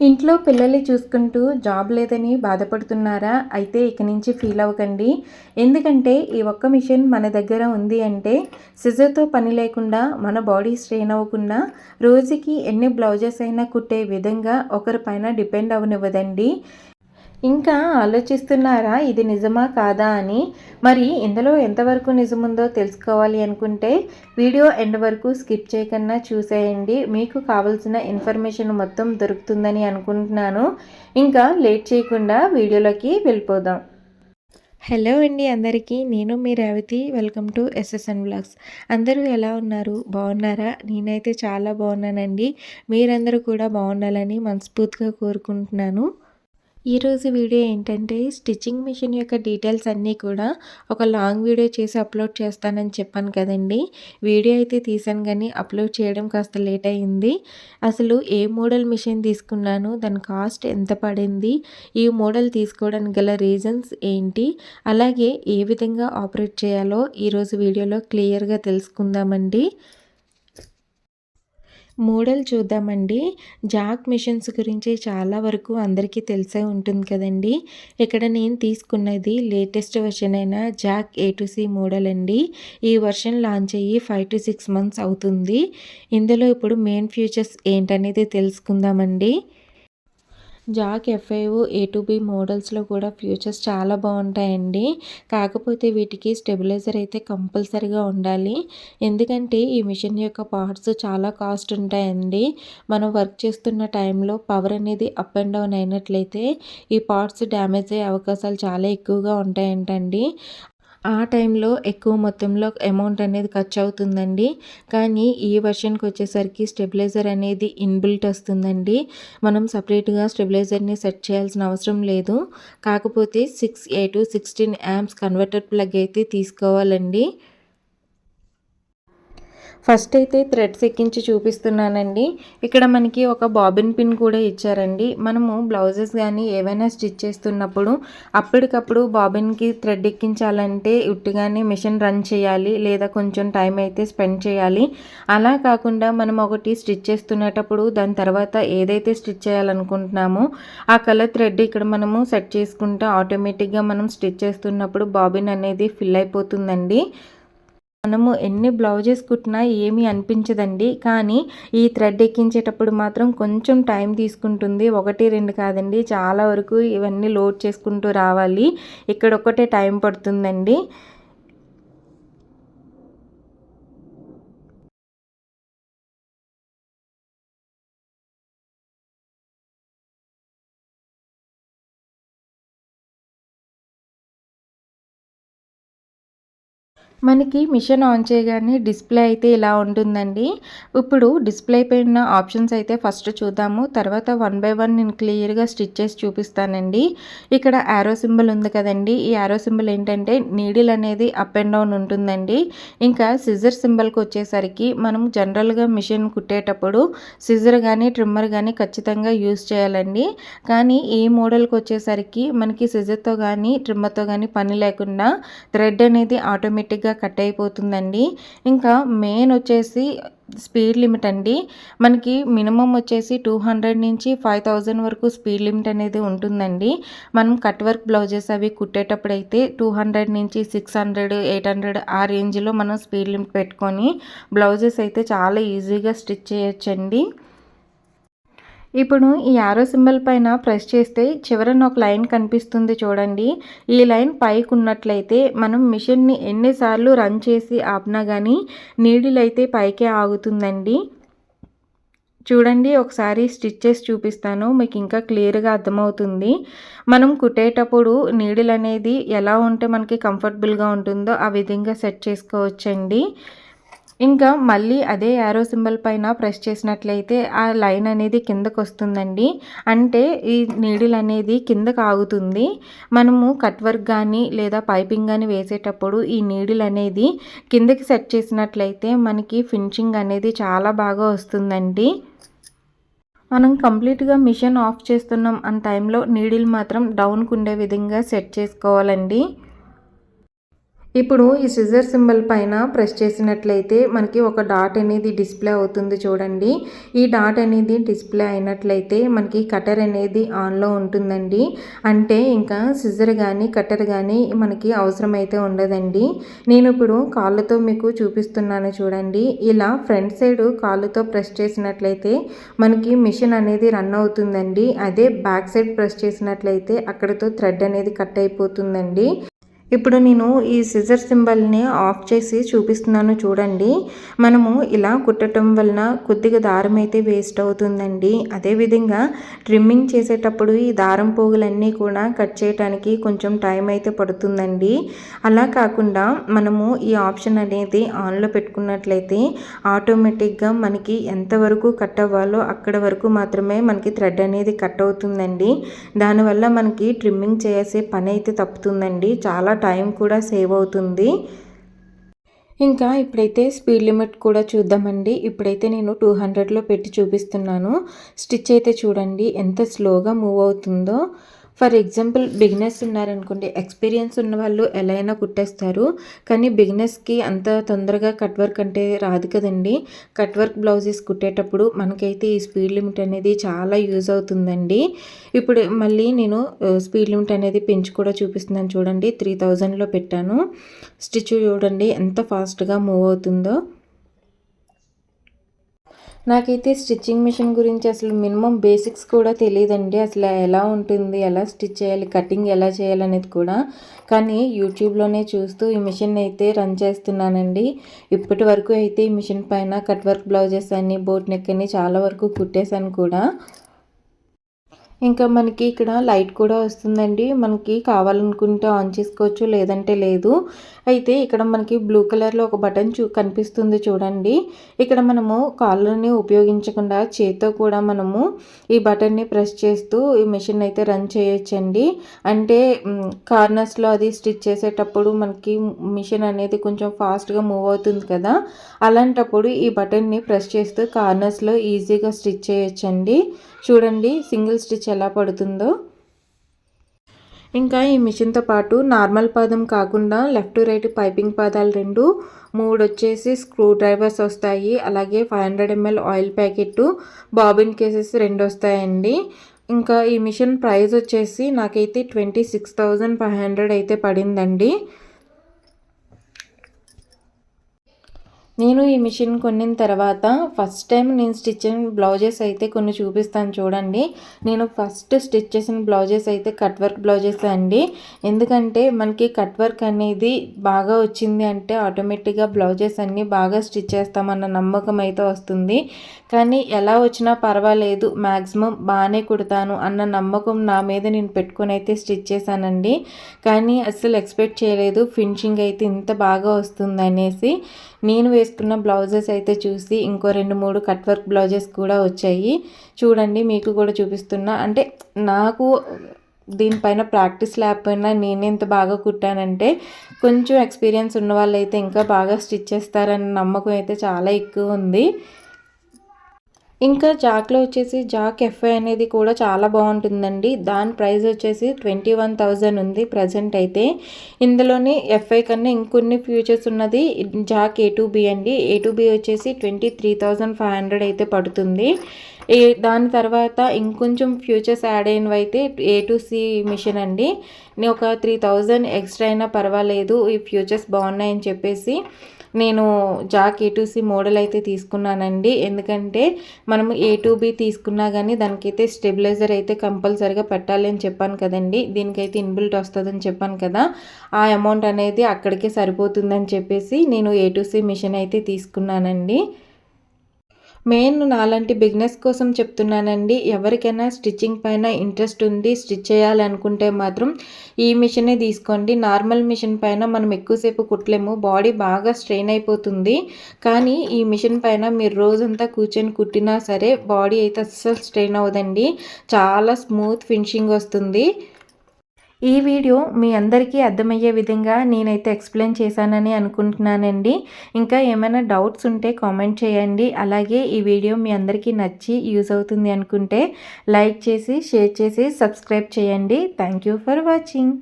ఇంట్లో పిల్లల్ని చూసుకుంటూ జాబ్ లేదని బాధపడుతున్నారా? అయితే ఇక నుంచి ఫీల్ అవ్వకండి. ఎందుకంటే ఈ ఒక్క మిషన్ మన దగ్గర ఉంది అంటే సిజర్తో పని లేకుండా మన బాడీ స్ట్రెయిన్ అవ్వకుండా రోజుకి ఎన్ని బ్లౌజెస్ అయినా కుట్టే విధంగా ఒకరిపైన డిపెండ్ అవ్వనివ్వదండి. ఇంకా ఆలోచిస్తున్నారా ఇది నిజమా కాదా అని? మరి ఇందులో ఎంతవరకు నిజముందో తెలుసుకోవాలి అనుకుంటే వీడియో ఎండ్ వరకు స్కిప్ చేయకుండా చూసేయండి. మీకు కావలసిన ఇన్ఫర్మేషన్ మొత్తం దొరుకుతుందని అనుకుంటున్నాను. ఇంకా లేట్ చేయకుండా వీడియోలోకి వెళ్ళిపోదాం. హలో అండి అందరికీ నేను మీ Revathi. Welcome to S S N blogs. అందరూ ఎలా ఉన్నారు? బాగున్నారా? నేనైతే చాలా బాగున్నానండి. మీరందరూ కూడా బాగుండాలని మనస్ఫూర్తిగా కోరుకుంటున్నాను. ఈరోజు వీడియో ఏంటంటే స్టిచ్చింగ్ మిషన్ యొక్క డీటెయిల్స్ అన్నీ కూడా ఒక లాంగ్ వీడియో చేసి అప్లోడ్ చేస్తానని చెప్పాను కదండి. వీడియో అయితే తీసాను కానీ అప్లోడ్ చేయడం కాస్త లేట్ అయింది. అసలు ఏ మోడల్ మిషన్ తీసుకున్నాను దాని కాస్ట్ ఎంత పడింది ఈ మోడల్ తీసుకోవడానికి గల రీజన్స్ ఏంటి అలాగే ఏ విధంగా ఆపరేట్ చేయాలో ఈరోజు వీడియోలో క్లియర్గా తెలుసుకుందామండి. మోడల్ చూద్దామండి. జాక్ మిషన్స్ గురించి చాలా వరకు అందరికీ తెలిసే ఉంటుంది కదండి. ఇక్కడ నేను తీసుకున్నది లేటెస్ట్ వెర్షన్ అయిన Jack A two C model అండి. ఈ వర్షన్ లాంచ్ అయ్యి ఫైవ్ టు సిక్స్ మంత్స్ అవుతుంది. ఇందులో ఇప్పుడు మెయిన్ ఫ్యూచర్స్ ఏంటనేది తెలుసుకుందామండి. Jack F I O A two B మోడల్స్లో కూడా ఫ్యూచర్స్ చాలా బాగుంటాయండి. కాకపోతే వీటికి స్టెబిలైజర్ అయితే కంపల్సరీగా ఉండాలి. ఎందుకంటే ఈ మిషన్ యొక్క పార్ట్స్ చాలా కాస్ట్ ఉంటాయండి. మనం వర్క్ చేస్తున్న టైంలో పవర్ అనేది అప్ అండ్ డౌన్ అయినట్లయితే ఈ పార్ట్స్ డ్యామేజ్ అయ్యే అవకాశాలు చాలా ఎక్కువగా ఉంటాయంటండి. ఆ టైంలో ఎక్కువ మొత్తంలో అమౌంట్ అనేది ఖర్చు అవుతుందండి కానీ ఈ వర్షన్కి వచ్చేసరికి స్టెబిలైజర్ అనేది ఇన్బిల్ట్ వస్తుందండి. మనం సపరేట్గా స్టెబిలైజర్ని సెట్ చేయాల్సిన అవసరం లేదు. కాకపోతే six A to sixteen amps converter plug అయితే తీసుకోవాలండి. ఫస్ట్ అయితే థ్రెడ్స్ ఎక్కించి చూపిస్తున్నానండి. ఇక్కడ మనకి ఒక బాబిన్ పిన్ కూడా ఇచ్చారండి. మనము బ్లౌజెస్ కానీ ఏవైనా స్టిచ్ చేస్తున్నప్పుడు అప్పటికప్పుడు బాబిన్కి థ్రెడ్ ఎక్కించాలంటే ఉట్టిగానే మిషన్ రన్ చేయాలి లేదా కొంచెం టైం అయితే స్పెండ్ చేయాలి. అలా కాకుండా మనం ఒకటి స్టిచ్ చేస్తున్నప్పుడు దాని తర్వాత ఏదైతే స్టిచ్ చేయాలనుకుంటున్నామో ఆ కలర్ థ్రెడ్ ఇక్కడ మనము సెట్ చేసుకుంటే ఆటోమేటిక్గా మనం స్టిచ్ చేస్తున్నప్పుడు బాబిన్ అనేది ఫిల్ అయిపోతుందండి. మనము ఎన్ని బ్లౌజెస్ కుట్టినా ఏమీ అనిపించదండి. కానీ ఈ థ్రెడ్ ఎక్కించేటప్పుడు మాత్రం కొంచెం టైం తీసుకుంటుంది. ఒకటి రెండు కాదండి. చాలా వరకు ఇవన్నీ లోడ్ చేసుకుంటూ రావాలి. ఇక్కడ ఒకటే టైం పడుతుందండి. మనకి మిషన్ ఆన్ చేయగానే డిస్ప్లే అయితే ఇలా ఉంటుందండి. ఇప్పుడు డిస్ప్లే పైన ఆప్షన్స్ అయితే ఫస్ట్ చూద్దాము. తర్వాత వన్ బై వన్ నేను క్లియర్గా స్టిచ్ చేసి చూపిస్తానండి. ఇక్కడ యారో సింబల్ ఉంది కదండి. ఈ యారో సింబల్ ఏంటంటే నీడిల్ అనేది అప్ అండ్ డౌన్ ఉంటుందండి. ఇంకా సిజర్ సింబల్కి వచ్చేసరికి మనం జనరల్గా మిషన్ కుట్టేటప్పుడు సిజర్ కానీ ట్రిమ్మర్ కానీ ఖచ్చితంగా యూజ్ చేయాలండి. కానీ ఈ మోడల్కి వచ్చేసరికి మనకి సిజర్తో కానీ ట్రిమ్మర్తో కానీ పని లేకుండా థ్రెడ్ అనేది ఆటోమేటిక్గా ఈజీగా కట్ అయిపోతుందండి. ఇంకా మెయిన్ వచ్చేసి స్పీడ్ లిమిట్ అండి. మనకి మినిమం వచ్చేసి టూ హండ్రెడ్ నుంచి ఫైవ్ థౌజండ్ వరకు స్పీడ్ లిమిట్ అనేది ఉంటుందండి. మనం కట్ వర్క్ బ్లౌజెస్ అవి కుట్టేటప్పుడు అయితే టూ హండ్రెడ్ నుంచి సిక్స్ హండ్రెడ్ ఎయిట్ హండ్రెడ్ ఆ రేంజ్లో మనం స్పీడ్ లిమిట్ పెట్టుకొని బ్లౌజెస్ అయితే చాలా ఈజీగా స్టిచ్ చేయొచ్చండి. ఇప్పుడు ఈ ఆరో సింబల్ పైన ప్రెస్ చేస్తే చివరన ఒక లైన్ కనిపిస్తుంది చూడండి. ఈ లైన్ పైకి ఉన్నట్లయితే మనం మిషన్ని ఎన్నిసార్లు రన్ చేసి ఆపినా కానీ నీడిల్ అయితే పైకే ఆగుతుందండి. చూడండి ఒకసారి స్టిచ్ చేసి చూపిస్తాను మీకు ఇంకా క్లియర్గా అర్థమవుతుంది. మనం కుట్టేటప్పుడు నీడిల్ అనేది ఎలా ఉంటే మనకి కంఫర్టబుల్గా ఉంటుందో ఆ విధంగా సెట్ చేసుకోవచ్చండి. ఇంకా మళ్ళీ అదే యారో సింబల్ పైన ప్రెస్ చేసినట్లయితే ఆ లైన్ అనేది కిందకు వస్తుందండి. అంటే ఈ నీడిల్ అనేది కిందకు ఆగుతుంది. మనము కట్ వర్క్ కానీ లేదా పైపింగ్ కానీ వేసేటప్పుడు ఈ నీడిల్ అనేది కిందకి సెట్ చేసినట్లయితే మనకి ఫినిషింగ్ అనేది చాలా బాగా వస్తుందండి. మనం కంప్లీట్గా మిషన్ ఆఫ్ చేస్తున్నాం అన్న టైంలో నీడిల్ మాత్రం డౌన్కు ఉండే విధంగా సెట్ చేసుకోవాలండి. ఇప్పుడు ఈ సిజర్ సింబల్ పైన ప్రెస్ చేసినట్లయితే మనకి ఒక డాట్ అనేది డిస్ప్లే అవుతుంది చూడండి. ఈ డాట్ అనేది డిస్ప్లే అయినట్లయితే మనకి కటర్ అనేది ఆన్లో ఉంటుందండి. అంటే ఇంకా సిజర్ కానీ కటర్ కానీ మనకి అవసరమైతే ఉండదండి. నేను ఇప్పుడు కాళ్ళతో మీకు చూపిస్తున్నాను చూడండి. ఇలా ఫ్రంట్ సైడ్ కాళ్ళతో ప్రెస్ చేసినట్లయితే మనకి మిషన్ అనేది రన్ అవుతుందండి. అదే బ్యాక్ సైడ్ ప్రెస్ చేసినట్లయితే అక్కడతో థ్రెడ్ అనేది కట్ అయిపోతుందండి. ఇప్పుడు నేను ఈ సిజర్ సింబల్ని ఆఫ్ చేసి చూపిస్తున్నాను చూడండి. మనము ఇలా కుట్టడం వలన కొద్దిగా దారం అయితే వేస్ట్ అవుతుందండి. అదేవిధంగా ట్రిమ్మింగ్ చేసేటప్పుడు ఈ దారం పోగులన్నీ కూడా కట్ చేయడానికి కొంచెం టైం అయితే పడుతుందండి. అలా కాకుండా మనము ఈ ఆప్షన్ అనేది ఆన్లో పెట్టుకున్నట్లయితే ఆటోమేటిక్గా మనకి ఎంతవరకు కట్ అవ్వాలో అక్కడ వరకు మాత్రమే మనకి థ్రెడ్ అనేది కట్ అవుతుందండి. దానివల్ల మనకి ట్రిమ్మింగ్ చేసే పని అయితే తప్పుతుందండి. చాలా టైం కూడా సేవ్ అవుతుంది. ఇంకా ఇప్పుడైతే స్పీడ్ లిమిట్ కూడా చూద్దామండి. ఇప్పుడైతే నేను టూ హండ్రెడ్లో పెట్టి చూపిస్తున్నాను. స్టిచ్ అయితే చూడండి ఎంత స్లోగా మూవ్ అవుతుందో. ఫర్ ఎగ్జాంపుల్ బిగినర్స్ ఉన్నారనుకోండి ఎక్స్పీరియన్స్ ఉన్న వాళ్ళు ఎలా అయినా కుట్టేస్తారు. కానీ బిగినర్స్కి అంత తొందరగా కట్ వర్క్ అంటే రాదు కదండి. కట్ వర్క్ బ్లౌజెస్ కుట్టేటప్పుడు మనకైతే ఈ స్పీడ్ లిమిట్ అనేది చాలా యూజ్ అవుతుందండి. ఇప్పుడు మళ్ళీ నేను స్పీడ్ లిమిట్ అనేది పెంచి కూడా చూపిస్తున్నాను చూడండి త్రీ థౌజండ్లో పెట్టాను. స్టిచ్ చూడండి ఎంత ఫాస్ట్గా మూవ్ అవుతుందో. నాకైతే స్టిచ్చింగ్ మిషన్ గురించి అసలు మినిమం బేసిక్స్ కూడా తెలియదండి. అసలు ఎలా ఉంటుంది ఎలా స్టిచ్ చేయాలి కటింగ్ ఎలా చేయాలనేది కూడా. కానీ యూట్యూబ్లోనే చూస్తూ ఈ మిషన్ అయితే రన్ చేస్తున్నానండి. ఇప్పటి వరకు అయితే ఈ మిషన్ పైన కట్ వర్క్ బ్లౌజెస్ అన్ని బోట్ నెక్ అని చాలా వరకు కుట్టేశాను కూడా. ఇంకా మనకి ఇక్కడ లైట్ కూడా వస్తుందండి. మనకి కావాలనుకుంటే ఆన్ చేసుకోవచ్చు లేదంటే లేదు. అయితే ఇక్కడ మనకి బ్లూ కలర్లో ఒక బటన్ చూ కనిపిస్తుంది చూడండి. ఇక్కడ మనము కాళ్ళని ఉపయోగించకుండా చేతితో కూడా మనము ఈ బటన్ని ప్రెస్ చేస్తూ ఈ మిషన్ అయితే రన్ చేయొచ్చండి. అంటే కార్నర్స్లో అది స్టిచ్ చేసేటప్పుడు మనకి మిషన్ అనేది కొంచెం ఫాస్ట్గా మూవ్ అవుతుంది కదా. అలాంటప్పుడు ఈ బటన్ని ప్రెస్ చేస్తూ కార్నర్స్లో ఈజీగా స్టిచ్ చేయొచ్చండి. చూడండి సింగిల్ స్టిచ్ ఎలా పడుతుందో. ఇంకా ఈ మిషన్తో పాటు నార్మల్ పాదం కాకుండా లెఫ్ట్ రైట్ పైపింగ్ పాదాలు రెండు మూడు వచ్చేసి స్క్రూ డ్రైవర్స్ వస్తాయి. అలాగే five hundred M L oil packet bobbin cases రెండు వస్తాయండి. ఇంకా ఈ మిషన్ ప్రైస్ వచ్చేసి నాకైతే twenty six thousand five hundred అయితే పడిందండి. నేను ఈ మిషన్ కొన్నిన తర్వాత ఫస్ట్ టైం నేను స్టిచ్ బ్లౌజెస్ అయితే కొన్ని చూపిస్తాను చూడండి. నేను ఫస్ట్ స్టిచ్ చేసిన బ్లౌజెస్ అయితే కట్ వర్క్ బ్లౌజెస్ అండి. ఎందుకంటే మనకి కట్ వర్క్ అనేది బాగా వచ్చింది అంటే ఆటోమేటిక్గా బ్లౌజెస్ అన్నీ బాగా స్టిచ్ చేస్తామన్న నమ్మకం అయితే వస్తుంది. కానీ ఎలా వచ్చినా పర్వాలేదు మ్యాక్సిమం బాగానే కుడతాను అన్న నమ్మకం నా మీద నేను పెట్టుకొని అయితే స్టిచ్ చేశానండి. కానీ అసలు ఎక్స్పెక్ట్ చేయలేదు ఫినిషింగ్ అయితే ఇంత బాగా వస్తుంది అనేసి. నేను వేసుకున్న బ్లౌజెస్ అయితే చూసి ఇంకో రెండు మూడు కట్ వర్క్ బ్లౌజెస్ కూడా వచ్చాయి. చూడండి మీకు కూడా చూపిస్తున్నా. అంటే నాకు దీనిపైన ప్రాక్టీస్ లేకపోయినా నేను ఎంత బాగా కుట్టానంటే కొంచెం ఎక్స్పీరియన్స్ ఉన్న వాళ్ళైతే ఇంకా బాగా స్టిచ్ చేస్తారన్న నమ్మకం అయితే చాలా ఎక్కువ ఉంది. ఇంకా జాక్లో వచ్చేసి జాక్ ఎఫ్ఐ అనేది కూడా చాలా బాగుంటుందండి. దాని ప్రైస్ వచ్చేసి ట్వంటీ వన్ థౌజండ్ ఉంది ప్రజెంట్ అయితే. ఇందులోని ఎఫ్ఐ కన్నా ఇంకొన్ని ఫ్యూచర్స్ ఉన్నది జాక్ ఏ టూ బి అండి. ఏ టూ బి వచ్చేసి twenty three thousand five hundred అయితే పడుతుంది. దాని తర్వాత ఇంకొంచెం ఫ్యూచర్స్ యాడ్ అయినవి అయితే ఏ టు సి మిషన్ అండి. ఒక త్రీ థౌజండ్ ఎక్స్ట్రా అయినా పర్వాలేదు ఈ ఫ్యూచర్స్ బాగున్నాయని చెప్పేసి. నేను జాక్ ఏ సి మోడల్ అయితే తీసుకున్నానండి. ఎందుకంటే మనము ఏ టూ బి తీసుకున్నా కానీ దానికైతే స్టెబిలైజర్ అయితే కంపల్సరిగా పెట్టాలి అని చెప్పాను కదండి. దీనికైతే ఇన్బిల్ట్ వస్తుందని చెప్పాను కదా. ఆ అమౌంట్ అనేది అక్కడికే సరిపోతుందని చెప్పేసి నేను ఏ టూ సి మిషన్ అయితే తీసుకున్నానండి. మెయిన్ నాలాంటి బిజినెస్ కోసం చెప్తున్నానండి. ఎవరికైనా స్టిచ్చింగ్ పైన ఇంట్రెస్ట్ ఉంది స్టిచ్ చేయాలనుకుంటే మాత్రం ఈ మిషనే తీసుకోండి. నార్మల్ మిషన్ పైన మనం ఎక్కువసేపు కుట్టలేము. బాడీ బాగా స్ట్రెయిన్ అయిపోతుంది. కానీ ఈ మిషన్ పైన మీరు రోజంతా కూర్చొని కుట్టినా సరే బాడీ అయితే అస్సలు స్ట్రెయిన్ అవ్వదండి. చాలా స్మూత్ ఫినిషింగ్ వస్తుంది. ఈ వీడియో మీ అందరికీ అర్థమయ్యే విధంగా నేనైతే ఎక్స్ప్లెయిన్ చేశానని అనుకుంటున్నానండి. ఇంకా ఏమైనా డౌట్స్ ఉంటే కామెంట్ చేయండి. అలాగే ఈ వీడియో మీ అందరికీ నచ్చి యూజ్ అవుతుంది అనుకుంటే లైక్ చేసి షేర్ చేసి సబ్స్క్రైబ్ చేయండి. Thank for watching.